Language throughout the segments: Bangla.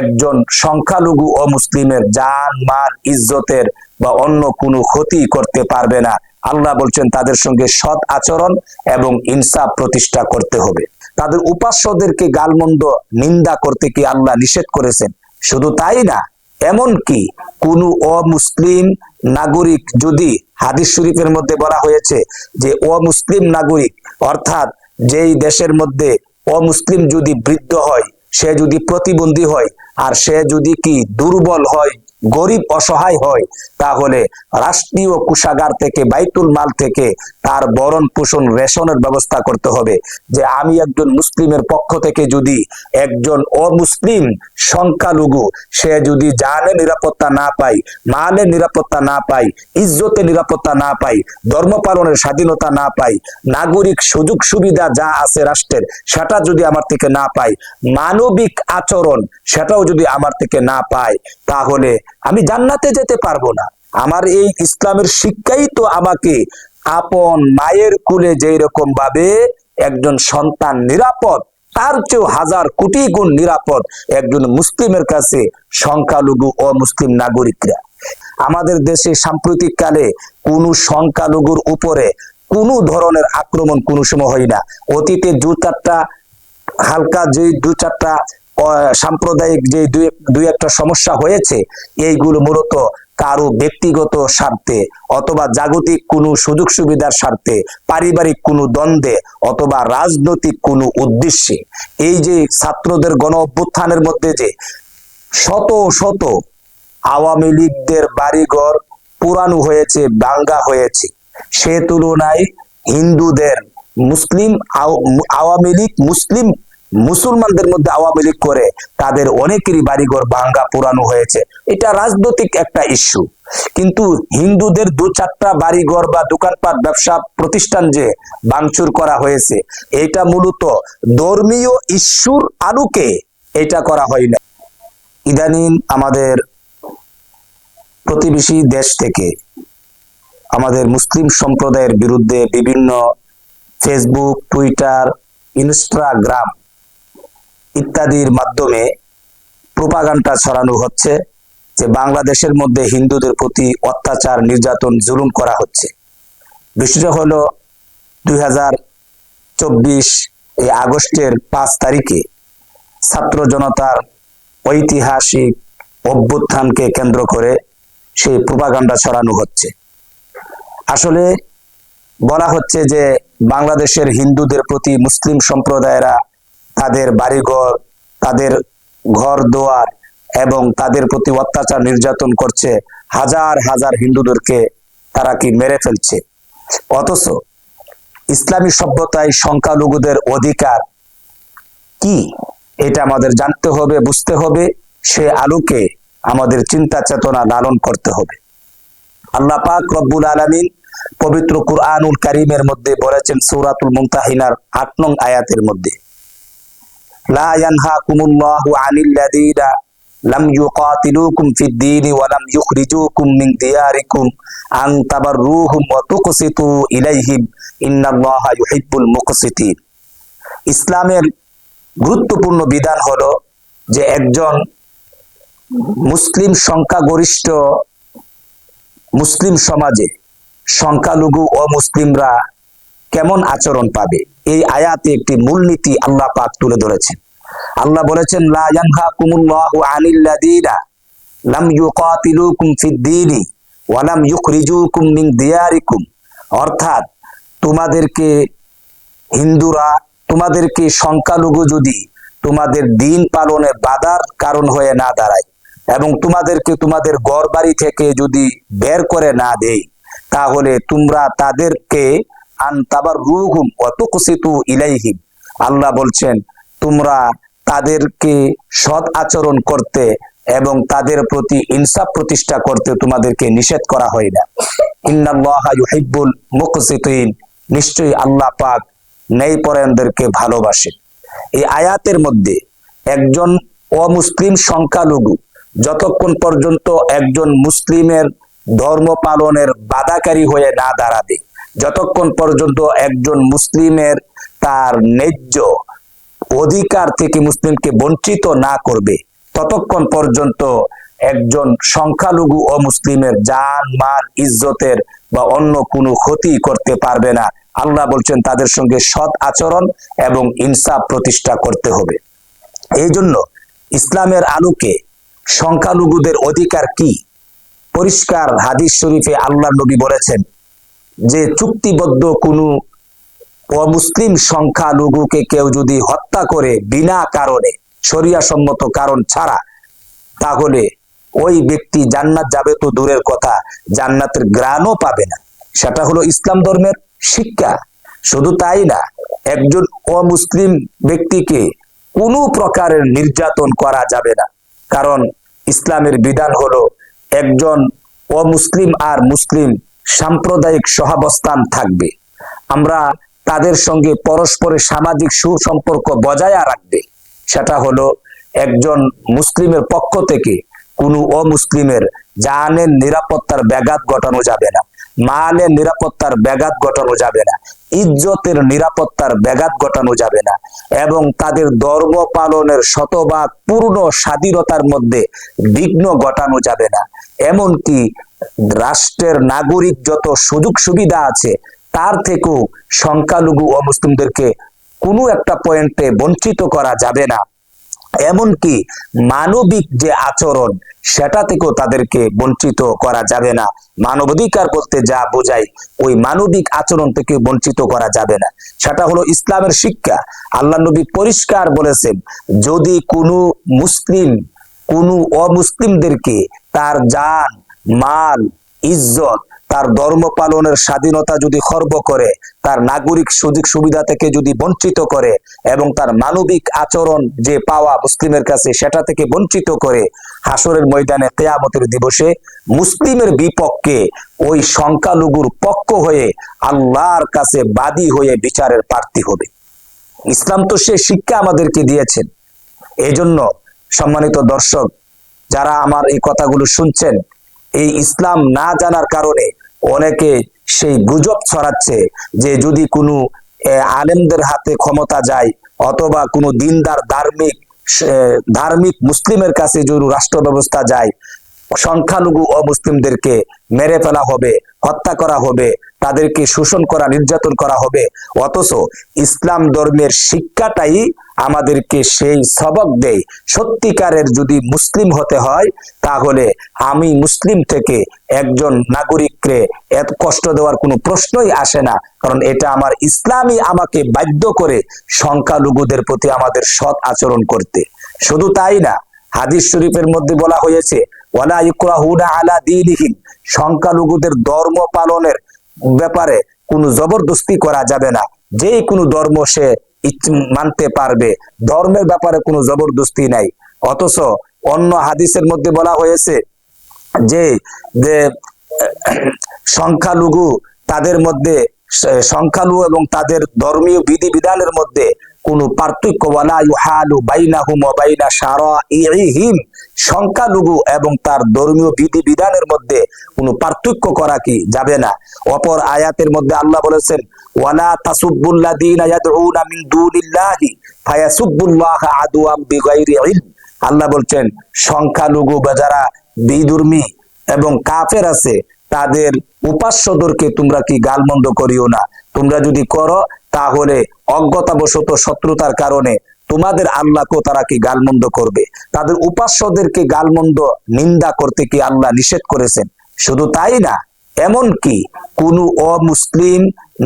একজন সংখ্যালঘু ও মুসলিমের জান, মাল, ইজ্জতের বা অন্য কোনো ক্ষতি করতে পারবে না। আল্লাহ বলছেন, তাদের সঙ্গে সৎ আচরণ এবং ইনসাফ প্রতিষ্ঠা করতে হবে। তাদের উপাস্যদেরকে গালমন্দ নিন্দা করতে কি আল্লাহ নিষেধ করেছেন? শুধু তাই না, এমনকি কোন অমুসলিম নাগরিক যদি হাদিস শরীফের মধ্যে বলা হয়েছে যে অমুসলিম নাগরিক, অর্থাৎ যেই দেশের মধ্যে অমুসলিম যদি বৃদ্ধ হয় সে যদি প্রতিবন্ধী হয় আর সে যদি কি দুর্বল হয় গরিব অসহায় হয়, তাহলে রাষ্ট্রীয় কুষাগার থেকে, বাইতুল মাল থেকে তার বরণ পোষণ, রেশনের ব্যবস্থা করতে হবে। যে আমি একজন মুসলিমের পক্ষ থেকে যদি একজন অমুসলিম সংখ্যালঘু, সে যদি জানে নিরাপত্তা না পাই মালের নিরাপত্তা না পাই ইজ্জতে নিরাপত্তা না পাই ধর্ম পালনের স্বাধীনতা না পাই নাগরিক সুযোগ সুবিধা যা আছে রাষ্ট্রের, সেটা যদি আমার থেকে না পাই মানবিক আচরণ, সেটাও যদি আমার থেকে না পায়, তাহলে আমি জান্নাতে যেতে পারব না। আমার এই ইসলামের শিক্ষাই তো আমাকে আপন মায়ের কুলে যেই রকম ভাবে একজন সন্তান নিরাপদ, তার চেয়েও হাজার কোটি গুণ নিরাপদ একজন মুসলিমের কাছে সংখ্যালঘু ও মুসলিম নাগরিকরা। আমাদের দেশে সাম্প্রতিক কালে কোন সংখ্যালঘুর উপরে কোনো ধরনের আক্রমণ কোনো সময় হয় না। অতীতে দু চারটা, হালকা যে দু চারটা সাম্প্রদায়িক যে দুই একটা সমস্যা হয়েছে, এইগুলো মূলত কারও ব্যক্তিগত স্বার্থে অথবা জাগতিক কোনো সুযোগ সুবিধার স্বার্থে, পারিবারিক কোনো দ্বন্দ্বে অথবা রাজনৈতিক কোনো উদ্দেশ্যে। এই যে ছাত্রদের গণ অভ্যুত্থানের মধ্যে যে শত শত আওয়ামী লীগদের বাড়িঘর পুরানো হয়েছে দাঙ্গা হয়েছে, সে তুলনায় হিন্দুদের মুসলিম আওয়ামী লীগ মুসলিম মুসলমানদের মধ্যে আওয়ামী লীগ করে তাদের অনেকেরই বাড়িঘর ভাঙ্গা পুরানো হয়েছে। এটা রাজনৈতিক একটা ইস্যু কিন্তু হিন্দুদের দু চারটা বাড়িঘর বা দোকানপাট, ব্যবসা প্রতিষ্ঠান যে ভাঙচুর করা হয়েছে, এটা মূলত ধর্মীয় ইস্যুর আলোকে এটা করা হয় না। ইদানিং আমাদের প্রতিবেশী দেশ থেকে আমাদের মুসলিম সম্প্রদায়ের বিরুদ্ধে বিভিন্ন ফেসবুক টুইটার ইনস্টাগ্রাম ইত্যাদির মাধ্যমে প্রোপাগান্ডা ছড়ানো হচ্ছে যে বাংলাদেশের মধ্যে হিন্দুদের প্রতি অত্যাচার, নির্যাতন, জুলুম করা হচ্ছে। বিষয়টা হলো দুই হাজার চব্বিশ এই আগস্টের পাঁচ তারিখে ছাত্র জনতার ঐতিহাসিক অভ্যুত্থানকে কেন্দ্র করে সেই প্রোপাগান্ডা ছড়ানো হচ্ছে। আসলে বলা হচ্ছে যে বাংলাদেশের হিন্দুদের প্রতি মুসলিম সম্প্রদায়েরা তাদের বাড়িঘর, তাদের ঘর দোয়ার এবং তাদের প্রতি অত্যাচার নির্যাতন করছে হাজার হাজার হিন্দুদেরকে তারা কি মেরে ফেলছে? অথচ ইসলামী সভ্যতায় সংখ্যালঘুদের অধিকার কি? এটা আমাদের জানতে হবে, বুঝতে হবে। সে আলোকে আমাদের চিন্তা চেতনা লালন করতে হবে। আল্লাহ পাক রব্বুল আলামিন পবিত্র কুরআনুল কারীমের মধ্যে বলেছেন সৌরাতুল মুমতাহিনার আট নং আয়াতের মধ্যে। লা ইয়ানহাকুমুল্লাহু আনিল লাযীনা লাম ইউকাতিলুকুম ফিদ দীন ওয়া লাম ইখরিজুকুম মিন দিয়ারিকুম আন তাবাররুহুম ইসলামের গুরুত্বপূর্ণ বিধান হলো যে একজন মুসলিম সংখ্যাগরিষ্ঠ মুসলিম সমাজে সংখ্যালঘু ও মুসলিমরা কেমন আচরণ পাবে? এই আয়াতে একটি মূলনীতি আল্লাহ পাক তুলে ধরেছেন। আল্লাহ বলেছেন, লা ইয়ানহাকুমুল্লাহু আনিল লাযীনা লাম ইউকাতিলুকুম ফিদ দীনি ওয়া লাম ইখরিজুকুম মিন দিয়ারিকুম। অর্থাৎ তোমাদেরকে হিন্দুরা, তোমাদেরকে সংখ্যালঘু যদি তোমাদের দিন পালনে বাধার কারণ হয়ে না দাঁড়ায় এবং তোমাদেরকে তোমাদের ঘর বাড়ি থেকে যদি বের করে না দেয়, তাহলে তোমরা তাদেরকে আনতাবার রুহুম অতুকসিতু ইলাইহিম। আল্লাহ বলছেন, তোমরা তাদেরকে সৎ আচরণ করতে এবং তাদের প্রতি ইনসাফ প্রতিষ্ঠা করতে তোমাদেরকে নিষেধ করা হয় না। ইন্নাল্লাহা ইউহিব্বুল মুকসিতিন। নিশ্চয়ই আল্লাহ পাক নেই পরায়ণদেরকে ভালোবাসে। এই আয়াতের মধ্যে একজন অমুসলিম সংখ্যালঘু যতক্ষণ পর্যন্ত একজন মুসলিমের ধর্ম পালনের বাধাকারী হয়ে না দাঁড়াবে যতক্ষণ পর্যন্ত একজন মুসলিমের তার ন্যায্য অধিকার থেকে মুসলিমকে বঞ্চিত না করবে, ততক্ষণ পর্যন্ত একজন সংখ্যালঘু ও মুসলিমের জান, মাল, ইজ্জতের বা অন্য কোনো ক্ষতি করতে পারবে না। আল্লাহ বলছেন, তাদের সঙ্গে সৎ আচরণ এবং ইনসাফ প্রতিষ্ঠা করতে হবে। এই জন্য ইসলামের আলোকে সংখ্যালঘুদের অধিকার কি? পরিষ্কার হাদিস শরীফে আল্লাহ নবী বলেছেন যে চুক্তিবদ্ধ কোনো অমুসলিম সংখ্যালঘুকে কেউ যদি হত্যা করে বিনা কারণে সম্মত কারণ ছাড়া, তাহলে ওই ব্যক্তি জান্নাত যাবে তো দূরের কথা, জান্নাতের গ্রাণও পাবে না। সেটা হলো ইসলাম ধর্মের শিক্ষা। শুধু তাই না, একজন অমুসলিম ব্যক্তিকে কোনো প্রকারের নির্যাতন করা যাবে না। কারণ ইসলামের বিধান হলো একজন অমুসলিম আর মুসলিম সাম্প্রদায়িক সহাবস্থান থাকবে। আমরা তাদের সঙ্গে পরস্পরের সামাজিক সুসম্পর্ক বজায় রাখবে। সেটা হলো একজন মুসলিমের পক্ষ থেকে কোনো অমুসলিমের জানের নিরাপত্তার ব্যাঘাত ঘটানো যাবে না। মালের নিরাপত্তার ব্যাঘাত ঘটানো যাবে না। ইজ্জতের নিরাপত্তার ব্যাঘাত ঘটানো যাবে না এবং তাদের ধর্ম পালনের শতভাগ পূর্ণ স্বাধীনতার মধ্যে বিঘ্ন ঘটানো যাবে না। এমনকি রাষ্ট্রের নাগরিক যত সুযোগ সুবিধা আছে, তার থেকেও সংখ্যালঘু ও মুসলিমদেরকে কোনো একটা পয়েন্টে বঞ্চিত করা যাবে না। এমনকি মানবিক যে আচরণ, সেটা থেকেও তাদেরকে বঞ্চিত করা যাবে না। মানবাধিকার বলতে যা বোঝায়, ওই মানবিক আচরণ থেকে বঞ্চিত করা যাবে না। সেটা হলো ইসলামের শিক্ষা। আল্লাহ নবী পরিষ্কার বলেছেন, যদি কোনো মুসলিম, কোনো অমুসলিমদেরকে তার জান, মাল, ইজ্জত তার ধর্ম পালনের স্বাধীনতা যদি খর্ব করে, তার নাগরিক সুযোগ সুবিধা থেকে যদি বঞ্চিত করে এবং তার মানবিক আচরণ যে পাওয়া মুসলিমের কাছে সেটা থেকে বঞ্চিত করে হাসরের ময়দানে কেয়ামতের দিবসে মুসলিমের বিপক্ষে ওই সংখ্যালঘুর পক্ষ হয়ে আল্লাহর কাছে বাদী হয়ে বিচারের প্রার্থী হবে। ইসলাম তো সে শিক্ষা আমাদেরকে দিয়েছেন। এই জন্য সম্মানিত দর্শক, যারা আমার এই কথাগুলো শুনছেন, এই ইসলাম না জানার কারণে অনেকে সেই গুজব ছড়াচ্ছে যে যদি কোনো আলেমদের হাতে ক্ষমতা যায় অথবা কোনো দিনদার ধার্মিক ধার্মিক মুসলিমের কাছে যদি রাষ্ট্র ব্যবস্থা যায়, সংখ্যালঘু অমুসলিমদেরকে মেরে ফেলা হবে, হত্যা করা হবে, তাদেরকে শোষণ করা, নির্যাতন করা হবে, অথচ ইসলাম ধর্মের শিক্ষাটাই আমাদেরকে সেই সবক দেয়। সত্যিকারের যদি মুসলিম হতে হয়, তাহলে আমি মুসলিম থেকে একজন নাগরিককে এত কষ্ট দেওয়ার কোনো প্রশ্নই আসে না। কারণ এটা আমার ইসলামই আমাকে বাধ্য করে সংখ্যালঘুদের প্রতি আমাদের সৎ আচরণ করতে। শুধু তাই না, হাদিস শরীফের মধ্যে বলা হয়েছে, ওয়ালা ইকরাহুনা আলা দীনিহিম। সংখ্যালঘুদের ধর্ম পালনের ব্যাপারে কোনো জবরদস্তি করা যাবে না। যে কোনো ধর্ম সে মানতে পারবে। ধর্মের ব্যাপারে কোনো জবরদস্তি নাই। অথচ অন্য হাদিসের মধ্যে বলা হয়েছে যে যে, সংখ্যালঘু তাদের মধ্যে, সংখ্যালঘু এবং তাদের ধর্মীয় বিধি বিধানের মধ্যে কোনো পার্থক্য ওয়ালা ইউহালু বাইনাহুম ওয়া বাইনা শারাইহিম সংখ্যালঘু এবং তার ধর্মীয় বিধি বিধানের মধ্যে কোনো পার্থক্য করা কি যাবে না? অপর আয়াতের মধ্যে আল্লাহ বলেছেন, ওয়ালা তাসুব্বুল্লাযীনা ইয়াদউনা মিন দুনিল্লাহি ফায়াসুব্বুল্লাহ আদুয়াম বিগাইরি ইলম। আল্লাহ বলছেন, সংখ্যালঘু বা যারা বিধর্মী এবং কাফের আছে, তাদের উপাস্যদেরকে তোমরা কি গালমন্দ করিও না? তোমরা যদি করো তাহলে অজ্ঞতাবশত শত্রুতার কারণে তোমাদের আল্লাহকেও তারা কি গালমন্দ করবে? তাদের উপাস্যদেরকে গালমন্দ নিন্দা করতে কি আল্লাহ নিষেধ করেছেন? শুধু তাই না এমন কি কোন অমুসলিম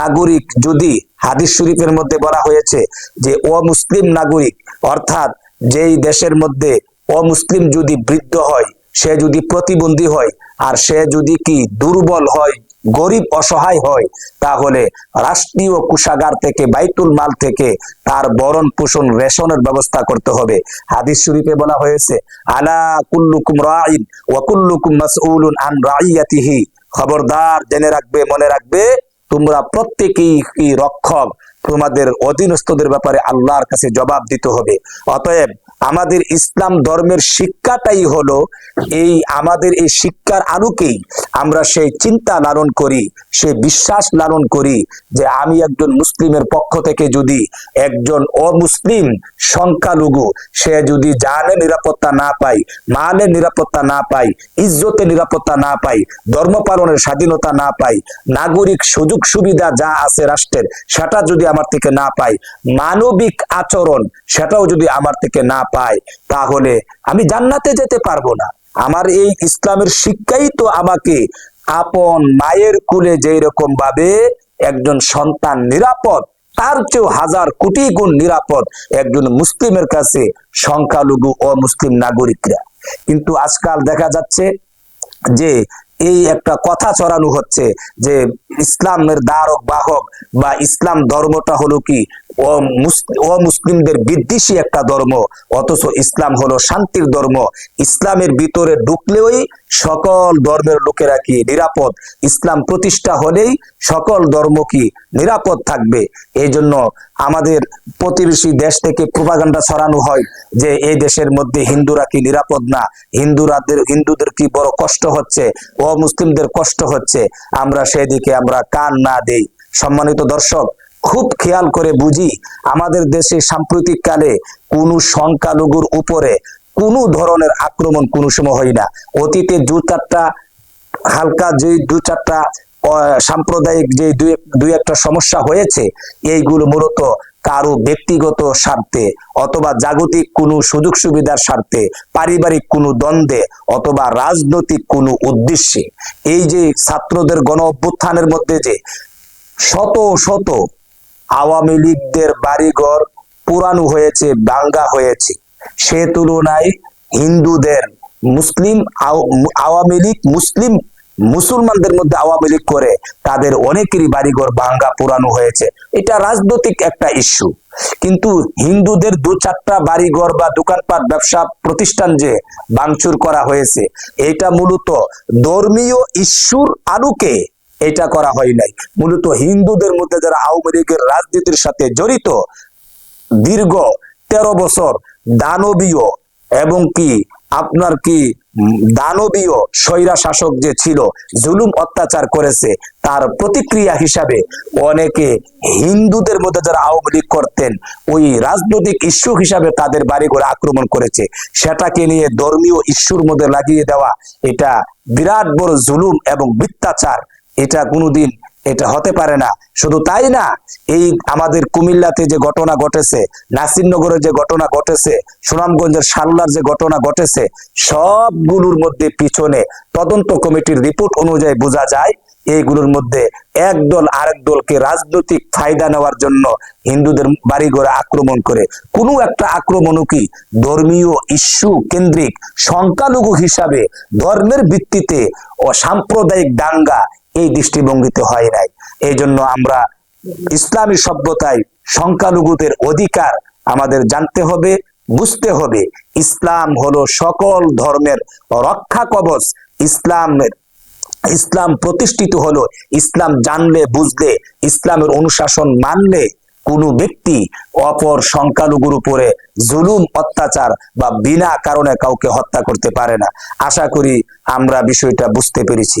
নাগরিক যদি হাদিস শরীফের মধ্যে বলা হয়েছে যে অমুসলিম নাগরিক, অর্থাৎ যেই দেশের মধ্যে অমুসলিম যদি বৃদ্ধ হয়, সে যদি প্রতিবন্ধী হয়, আর সে যদি কি দুর্বল হয় গরিব অসহায় হয়, তাহলে রাষ্ট্রীয় কুষাগার থেকে বাইতুল মাল থেকে তার বরণ পোষণ, রেশনের ব্যবস্থা করতে হবে। হাদিস শরীফে বলা হয়েছে, আলা কুল্লুকুম রাইন ওয়া কুল্লুকুম মাসউলুন আন রাইয়াতিহি খবরদার জেনে রাখবে, মনে রাখবে, তোমরা প্রত্যেকেই কি রক্ষক? তোমাদের অধীনস্থদের ব্যাপারে আল্লাহর কাছে জবাব দিতে হবে। অতএব আমাদের ইসলাম ধর্মের শিক্ষাটাই হলো এই আমাদের এই শিক্ষার আলোকেই আমরা সেই চিন্তা লালন করি, সেই বিশ্বাস লালন করি যে আমি একজন মুসলিমের পক্ষ থেকে যদি একজন অমুসলিম সংখ্যালঘু, সে যদি জানে নিরাপত্তা না পাই মানে নিরাপত্তা না পাই ইজ্জতে নিরাপত্তা না পাই ধর্ম পালনের স্বাধীনতা না পাই নাগরিক সুযোগ সুবিধা যা আছে রাষ্ট্রের, সেটা যদি আমার থেকে না পাই মানবিক আচরণ, সেটাও যদি আমার থেকে না পাই, তাহলে আমি জান্নাতে যেতে পারব না। আমার এই ইসলামের শিক্ষাই তো আমাকে আপন মায়ের কুলে যেই রকম ভাবে একজন সন্তান নিরাপদ, তার চেয়েও হাজার কোটি গুণ নিরাপদ একজন মুসলিমের কাছে সংখ্যালঘু ও মুসলিম নাগরিকরা। কিন্তু আজকাল দেখা যাচ্ছে যে এই একটা কথা ছড়ানো হচ্ছে যে ইসলামের দ্বারক বাহক বা ইসলাম ধর্মটা হলো কি? ও মুস- ও মুসলিমদের বিদ্বেষী একটা ধর্ম, অথচ ইসলাম হলো শান্তির ধর্ম। ইসলামের ভিতরে ঢুকলেই সকল ধর্মের লোকেরা কি নিরাপদ? ইসলাম প্রতিষ্ঠা হলেই সকল ধর্ম কি নিরাপদ থাকবে? এই জন্য আমাদের প্রতিবেশী দেশ থেকে প্রোপাগান্ডা ছড়ানো হয় যে এই দেশের মধ্যে হিন্দুরা কি নিরাপদ না? হিন্দুরাদের, হিন্দুদের কি বড় কষ্ট হচ্ছে? ও মুসলিমদের কষ্ট হচ্ছে। আমরা সেদিকে আমরা কান না দেই। সম্মানিত দর্শক খুব খেয়াল করে বুঝি আমাদের দেশে সাম্প্রতিক কালে কোন সংখ্যালঘুর উপরে কোনো ধরনের আক্রমণ কোনো সময় হয় না। অতীতে দু চারটা, হালকা যে দু চারটা সাম্প্রদায়িক যে দুই একটা সমস্যা হয়েছে, এইগুলো মূলত কারও ব্যক্তিগত স্বার্থে অথবা জাগতিক কোনো সুযোগ সুবিধার স্বার্থে, পারিবারিক কোনো দ্বন্দ্বে অথবা রাজনৈতিক কোনো উদ্দেশ্যে। এই যে ছাত্রদের গণ অভ্যুত্থানের মধ্যে যে শত শত আওয়ামী লীগদের বাড়িঘর পুরানো হয়েছে দাঙ্গা হয়েছে। সে তুলনায় হিন্দুদের মুসলিম আওয়ামী লীগ মুসলিম মুসলমানদের মধ্যে আওয়ামী লীগ করে তাদের অনেকেরই বাড়িঘর ভাঙ্গা পুরানো হয়েছে। এটা রাজনৈতিক একটা ইস্যু কিন্তু হিন্দুদের দু চারটা বাড়িঘর বা দোকানপাট, ব্যবসা প্রতিষ্ঠান যে ভাঙচুর করা হয়েছে, এটা মূলত ধর্মীয় ইস্যুর আলোকে এটা করা হয় নাই। মূলত হিন্দুদের মধ্যে যারা আওয়ামী লীগের রাজনীতির সাথে জড়িত, দীর্ঘ তেরো বছর দানবীয় এবং কি আপনার কি দানবীয় স্বৈরা শাসক যে ছিল, জুলুম অত্যাচার করেছে, তার প্রতিক্রিয়া হিসাবে অনেকে হিন্দুদের মধ্যে যারা আওয়ামী লীগ করতেন, ওই রাজনৈতিক ইস্যু হিসাবে তাদের বাড়ি ঘরে আক্রমণ করেছে। সেটাকে নিয়ে ধর্মীয় ইস্যুর মধ্যে লাগিয়ে দেওয়া, এটা বিরাট বড় জুলুম এবং মিথ্যাচার। এটা কোনোদিন এটা হতে পারে না। শুধু তাই না, এই আমাদের কুমিল্লাতে যে ঘটনা ঘটেছে, নাসিরনগরে যে ঘটনা ঘটেছে, সুনামগঞ্জের সাল্লার যে ঘটনা ঘটেছে, সবগুলোর মধ্যে পিছনে তদন্ত কমিটির রিপোর্ট অনুযায়ী বোঝা যায়, এইগুলোর মধ্যে এক দল আরেক দলকে রাজনৈতিক ফায়দা নেওয়ার জন্য হিন্দুদের বাড়িঘরে আক্রমণ করে। কোনো একটা আক্রমণও কি ধর্মীয় ইস্যু কেন্দ্রিক সংখ্যালঘু হিসাবে ধর্মের ভিত্তিতে ও সাম্প্রদায়িক দাঙ্গা এই দৃষ্টিভঙ্গিতে হয় নাই। এই জন্য আমরা ইসলামী সভ্যতায় সংখ্যালঘুদের অধিকার আমাদের জানতে হবে, বুঝতে হবে। ইসলাম হলো সকল ধর্মের রক্ষা কবচ। ইসলামের, ইসলাম প্রতিষ্ঠিত হলো, ইসলাম জানলে, বুঝলে, ইসলামের অনুশাসন মানলে কোনো ব্যক্তি অপর সংখ্যালঘুর উপরে জুলুম, অত্যাচার বা বিনা কারণে কাউকে হত্যা করতে পারে না। আশা করি আমরা বিষয়টা বুঝতে পেরেছি।